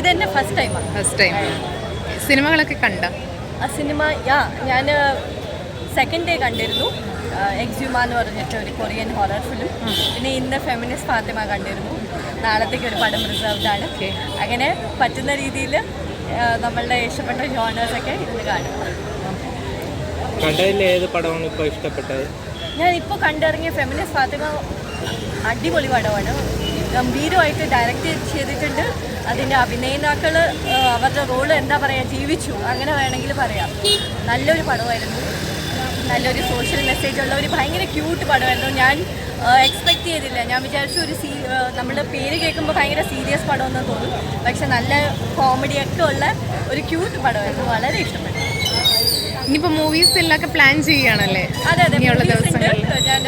ഇതെന്റെ ഫസ്റ്റ് ടൈമാണ് first time സിനിമകളൊക്കെ കണ്ട? ആ സിനിമ യാ ഞാൻ സെക്കൻഡ് ഡേ കണ്ടിരുന്നു. എക്സ്യൂമ എന്ന് പറഞ്ഞിട്ട് ഒരു കൊറിയൻ ഹൊറർ ഫിലിം പിന്നെ ഇന്ന് ഫെമിനിസ്റ്റ് ഫാത്തിമ കണ്ടിരുന്നു. നാളത്തേക്ക് ഒരു പടം റിസർവ്ഡ് ആണ്. അങ്ങനെ പറ്റുന്ന രീതിയിൽ നമ്മളുടെ ഇഷ്ടപ്പെട്ട ജോണേഴ്സൊക്കെ ഇന്ന് കാണും. കണ്ടതിൽ ഏത് പടമാണ് ഇപ്പോൾ ഇഷ്ടപ്പെട്ടത്? ഞാൻ ഇപ്പോൾ കണ്ടിറങ്ങിയ ഫെമിനിസ്റ്റ് ഫാത്തിമ അടിപൊളി പടമാണ്. ഗംഭീരമായിട്ട് ഡയറക്റ്റ് ചെയ്തിട്ടുണ്ട്. അതിന്റെ അഭിനേതാക്കൾ അവരുടെ റോൾ എന്താ പറയുക ജീവിച്ചു. അങ്ങനെ വേണമെങ്കിൽ പറയാം. നല്ലൊരു പടമായിരുന്നു. നല്ലൊരു സോഷ്യൽ മെസ്സേജ് ഉള്ള ഒരു ഭയങ്കര ക്യൂട്ട് പടമായിരുന്നു. ഞാൻ എക്സ്പെക്ട് ചെയ്തില്ല. ഞാൻ വിചാരിച്ചു ഒരു സീ നമ്മൾ പേര് കേൾക്കുമ്പോൾ ഭയങ്കര സീരിയസ് പടമെന്ന് തോന്നും. പക്ഷെ നല്ല കോമഡിയൊക്കെ ഉള്ള ഒരു ക്യൂട്ട് പടമായിരുന്നു. വളരെ ഇഷ്ടപ്പെട്ടു. ഇനിയിപ്പോൾ മൂവീസിലൊക്കെ പ്ലാൻ ചെയ്യുകയാണല്ലേ? അതെ അതെ. ഞാൻ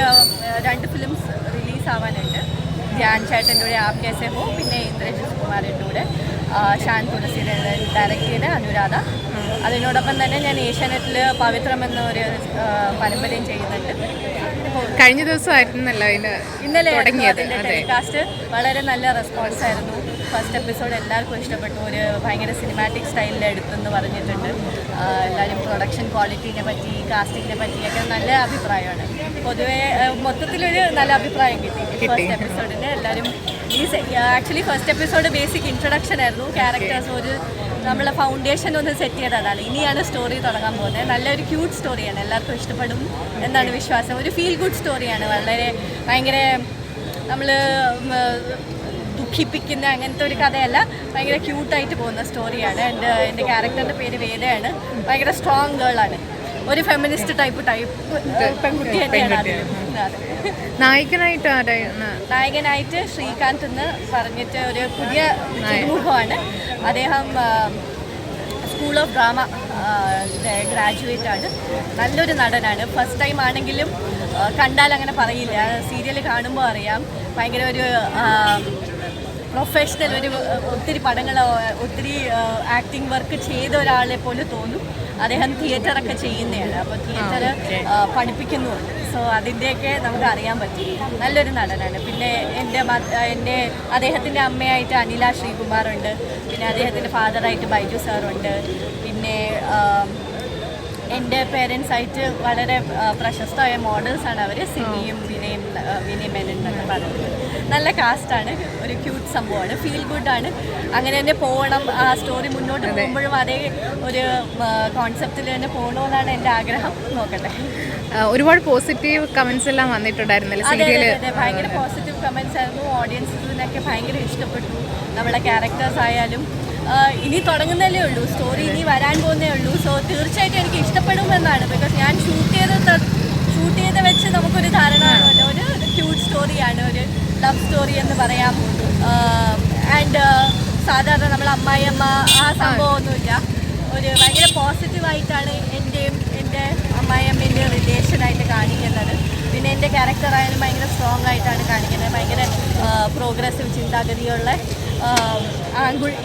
രണ്ട് ഫിലിംസ് റിലീസ് ആവാനുണ്ട്. ധ്യാൻ ചേട്ടന്റെ കൂടെ ആപ് കേസെ ഹോ പിന്നെ ഇന്ദ്രജിത് കുമാറിന്റെ കൂടെ ഷാൻ തുളസിയുടെ ഡയറക്റ്റ് ചെയ്ത അനുരാധ. അതിനോടൊപ്പം തന്നെ ഞാൻ ഏഷ്യാനെറ്റിൽ പവിത്രം എന്ന ഒരു പരമ്പരയും ചെയ്യുന്നുണ്ട്. കഴിഞ്ഞ ദിവസമായിരുന്നല്ലോ ഇന്നലെ തുടങ്ങിയത്. ടെലികാസ്റ്റ് വളരെ നല്ല റെസ്പോൺസ് ആയിരുന്നു. ഫസ്റ്റ് എപ്പിസോഡ് എല്ലാവർക്കും ഇഷ്ടപ്പെട്ടു. ഒരു ഭയങ്കര സിനിമാറ്റിക് സ്റ്റൈലിൽ എടുത്തെന്ന് പറഞ്ഞിട്ടുണ്ട്. എല്ലാവരും പ്രൊഡക്ഷൻ ക്വാളിറ്റീനെ പറ്റി കാസ്റ്റിങ്ങിനെ പറ്റിയൊക്കെ നല്ല അഭിപ്രായമാണ്. പൊതുവേ മൊത്തത്തിലൊരു നല്ല അഭിപ്രായം കിട്ടി. ഫസ്റ്റ് എപ്പിസോഡിന് എല്ലാവരും ഈ actually first episode basic introduction ആയിരുന്നു. ക്യാരക്ടേഴ്സ് ഒരു നമ്മളെ ഫൗണ്ടേഷൻ ഒന്ന് സെറ്റ് ചെയ്തതാണ്. ഇനിയാണ് സ്റ്റോറി തുടങ്ങാൻ പോകുന്നത്. നല്ലൊരു ക്യൂട്ട് സ്റ്റോറിയാണ് എല്ലാവർക്കും ഇഷ്ടപ്പെടും എന്നാണ് വിശ്വാസം. ഒരു ഫീൽ ഗുഡ് സ്റ്റോറിയാണ് വളരെ ഭയങ്കര നമ്മൾ ദുഃഖിപ്പിക്കുന്ന അങ്ങനത്തെ ഒരു കഥയല്ല. ഭയങ്കര ക്യൂട്ടായിട്ട് പോകുന്ന സ്റ്റോറിയാണ് എന്റെ എന്റെ ക്യാരക്ടറിന്റെ പേര് വേദയാണ്. ഭയങ്കര സ്ട്രോങ് ഗേളാണ് ഒരു ഫെമിനിസ്റ്റ് ടൈപ്പ് ടൈപ്പ് പെൺകുട്ടി തന്നെയാണ് നായകനായിട്ട് ആരാണ് നായകനായിട്ട് ശ്രീകാന്ത് എന്ന് പറഞ്ഞിട്ട് ഒരു പുതിയ മുഖമാണ് അദ്ദേഹം സ്കൂൾ ഓഫ് ഡ്രാമ ഗ്രാജുവേറ്റ് ആണ്. നല്ലൊരു നടനാണ്. ഫസ്റ്റ് ടൈം ആണെങ്കിലും കണ്ടാൽ അങ്ങനെ പറയില്ല. സീരിയൽ കാണുമ്പോൾ അറിയാം. ഭയങ്കര ഒരു പ്രൊഫഷണൽ ഒരു ഒത്തിരി പടങ്ങൾ ഒത്തിരി ആക്ടിങ് വർക്ക് ചെയ്ത ഒരാളെ പോലെ തോന്നും. അദ്ദേഹം തിയേറ്ററൊക്കെ ചെയ്യുന്നതാണ് അപ്പോൾ തിയേറ്റർ പഠിപ്പിക്കുന്നുമുണ്ട് സോ അതിന്റെയൊക്കെ നമുക്ക് അറിയാൻ പറ്റും. നല്ലൊരു നടനാണ്. പിന്നെ എന്റെ എന്റെ അദ്ദേഹത്തിന്റെ അമ്മയായിട്ട് അനില ശ്രീകുമാറുണ്ട്. പിന്നെ അദ്ദേഹത്തിന്റെ ഫാദറായിട്ട് ബൈജു സാറുണ്ട്. പിന്നെ എന്റെ പേരൻസ് ആയിട്ട് വളരെ പ്രശസ്തമായ മോഡൽസാണ് അവർ സിനിയും വിനയും വിനയ് മേനൻ എന്നൊക്കെ പറയുന്നത് നല്ല കാസ്റ്റാണ് ഒരു ക്യൂട്ട് സംഭവമാണ്. ഫീൽ ഗുഡാണ് അങ്ങനെ തന്നെ പോകണം. ആ സ്റ്റോറി മുന്നോട്ട് പോകുമ്പോഴും അതേ ഒരു കോൺസെപ്റ്റിൽ തന്നെ പോകണമെന്നാണ് എന്റെ ആഗ്രഹം. നോക്കട്ടെ. ഒരുപാട് പോസിറ്റീവ് കമൻസ് എല്ലാം വന്നിട്ടുണ്ടായിരുന്നല്ലോ അതെ, സീരിയൽ ഭയങ്കര പോസിറ്റീവ് കമൻസ് ആയിരുന്നു. ഓഡിയൻസിനൊക്കെ ഭയങ്കര ഇഷ്ടപ്പെട്ടു. നമ്മളെ ക്യാരക്ടേഴ്സ് ആയാലും ഇനി തുടങ്ങുന്നല്ലേ ഉള്ളൂ. സ്റ്റോറി ഇനി വരാൻ പോകുന്നേ ഉള്ളൂ. സോ തീർച്ചയായിട്ടും എനിക്ക് ഇഷ്ടപ്പെടുമെന്നാണ്. ബിക്കോസ് ഞാൻ ഷൂട്ട് ചെയ്ത് ഷൂട്ട് ചെയ്ത് വെച്ച് നമുക്കൊരു ധാരണ ആണല്ലോ ഒരു ക്യൂട്ട് സ്റ്റോറിയാണ് ഒരു ലവ് സ്റ്റോറി എന്ന് പറയാം ആൻഡ് സാധാരണ നമ്മൾ അമ്മായിയമ്മ ആ സംഭവമൊന്നുമില്ല. ഒരു ഭയങ്കര പോസിറ്റീവായിട്ടാണ് എന്റെയും എന്റെ അമ്മായിയമ്മേന്റെയും റിലേഷനായിട്ട് കാണിക്കുന്നത്. പിന്നെ എന്റെ ക്യാരക്ടറായാലും ഭയങ്കര സ്ട്രോങ് ആയിട്ടാണ് കാണിക്കുന്നത്. ഭയങ്കര പ്രോഗ്രസീവ് ചിന്താഗതിയുള്ള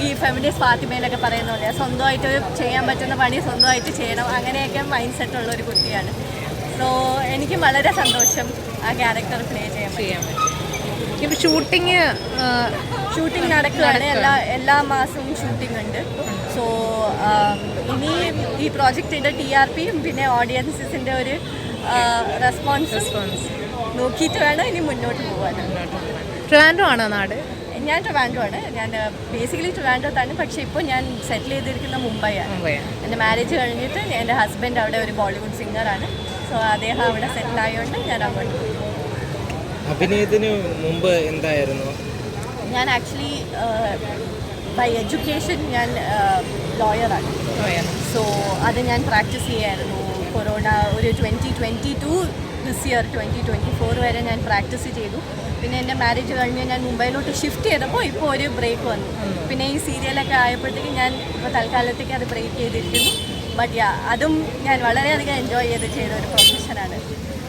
ഈ ഫെമിനിസ്റ്റ് ഫാത്തിമയിലൊക്കെ പറയുന്ന പോലെ സ്വന്തമായിട്ട് ചെയ്യാൻ പറ്റുന്ന പണി സ്വന്തമായിട്ട് ചെയ്യണം. അങ്ങനെയൊക്കെ മൈൻഡ് സെറ്റ് ഉള്ള ഒരു കുട്ടിയാണ്. സോ എനിക്ക് വളരെ സന്തോഷം ആ ക്യാരക്ടർ പ്ലേ ചെയ്യാൻ ചെയ്യാൻ പറ്റും. ഇപ്പം ഷൂട്ടിങ് ഷൂട്ടിംഗ് നടക്കുകയാണ്. എല്ലാ എല്ലാ മാസവും ഷൂട്ടിംഗ് ഉണ്ട്. സോ ഇനി ഈ പ്രോജക്റ്റിന്റെ ടി ആർ പിയും പിന്നെ ഓഡിയൻസിന്റെ ഒരു റെസ്പോൺസ് റെസ്പോൺസ് നോക്കിയിട്ട് വേണം ഇനി മുന്നോട്ട് പോകാൻ ട്രിവാൻഡ്രോ ആണോ നാട്? ഞാൻ ട്രിവാൻഡോ ആണ്. ഞാൻ ബേസിക്കലി ട്രിവാൻഡ്രത്താണ് പക്ഷേ ഇപ്പോൾ ഞാൻ സെറ്റിൽ ചെയ്തിരിക്കുന്ന മുംബൈ ആണ്. എന്റെ മാരേജ് കഴിഞ്ഞിട്ട് എന്റെ ഹസ്ബൻഡ് അവിടെ ഒരു ബോളിവുഡ് സിംഗറാണ് സോ അദ്ദേഹം അവിടെ സെറ്റിൽ ആയതുകൊണ്ട് ഞാൻ അങ്ങോട്ട് പോയി. അഭിനയത്തിന് മുമ്പ് എന്തായിരുന്നു? ഞാൻ ആക്ച്വലി ബൈ എഡ്യൂക്കേഷൻ ഞാൻ ലോയറാണ് സോ അത് ഞാൻ പ്രാക്ടീസ് ചെയ്യായിരുന്നു. കൊറോണ ഒരു twenty twenty two this year twenty twenty four വരെ ഞാൻ പ്രാക്ടീസ് ചെയ്തു. പിന്നെ എന്റെ മാരേജ് കഴിഞ്ഞ് ഞാൻ മുംബൈയിലോട്ട് ഷിഫ്റ്റ് ചെയ്തപ്പോൾ ഇപ്പോൾ ഒരു ബ്രേക്ക് വന്നു. പിന്നെ ഈ സീരിയലൊക്കെ ആയപ്പോഴത്തേക്കും ഞാൻ ഇപ്പോൾ തൽക്കാലത്തേക്ക് അത് ബ്രേക്ക് ചെയ്തിരിക്കുന്നു. ബട്ട് യാ അതും ഞാൻ വളരെയധികം എൻജോയ് ചെയ്ത് ചെയ്ത ഒരു പ്രൊഫഷനാണ്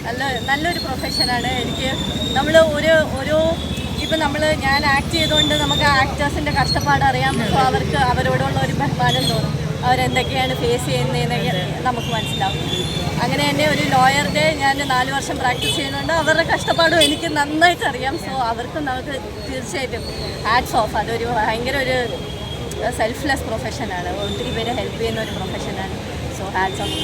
നല്ല നല്ലൊരു പ്രൊഫഷനാണ് എനിക്ക് നമ്മൾ ഒരു ഓരോ ഇപ്പം നമ്മൾ ഞാൻ ആക്ട് ചെയ്തുകൊണ്ട് നമുക്ക് ആക്ടേഴ്സിന്റെ കഷ്ടപ്പാട് അറിയാം അപ്പോൾ അവർക്ക് അവരോടുള്ള ഒരു ബഹുമാനം തോന്നും. അവരെന്തൊക്കെയാണ് ഫേസ് ചെയ്യുന്നതെന്നൊക്കെ നമുക്ക് മനസ്സിലാവും. അങ്ങനെ തന്നെ ഒരു ലോയറുടെ ഞാൻ നാല് വർഷം പ്രാക്ടീസ് ചെയ്യുന്നുണ്ട്. അവരുടെ കഷ്ടപ്പാടും എനിക്ക് നന്നായിട്ട് അറിയാം. സോ അവർക്കും നമുക്ക് തീർച്ചയായിട്ടും ഹാറ്റ്സ് ഓഫ് അതൊരു ഭയങ്കര ഒരു സെൽഫ്ലെസ് പ്രൊഫഷനാണ് ഒത്തിരി പേരെ ഹെൽപ്പ് ചെയ്യുന്ന ഒരു പ്രൊഫഷനാണ് സോ ഹാറ്റ്സ് ഓഫ്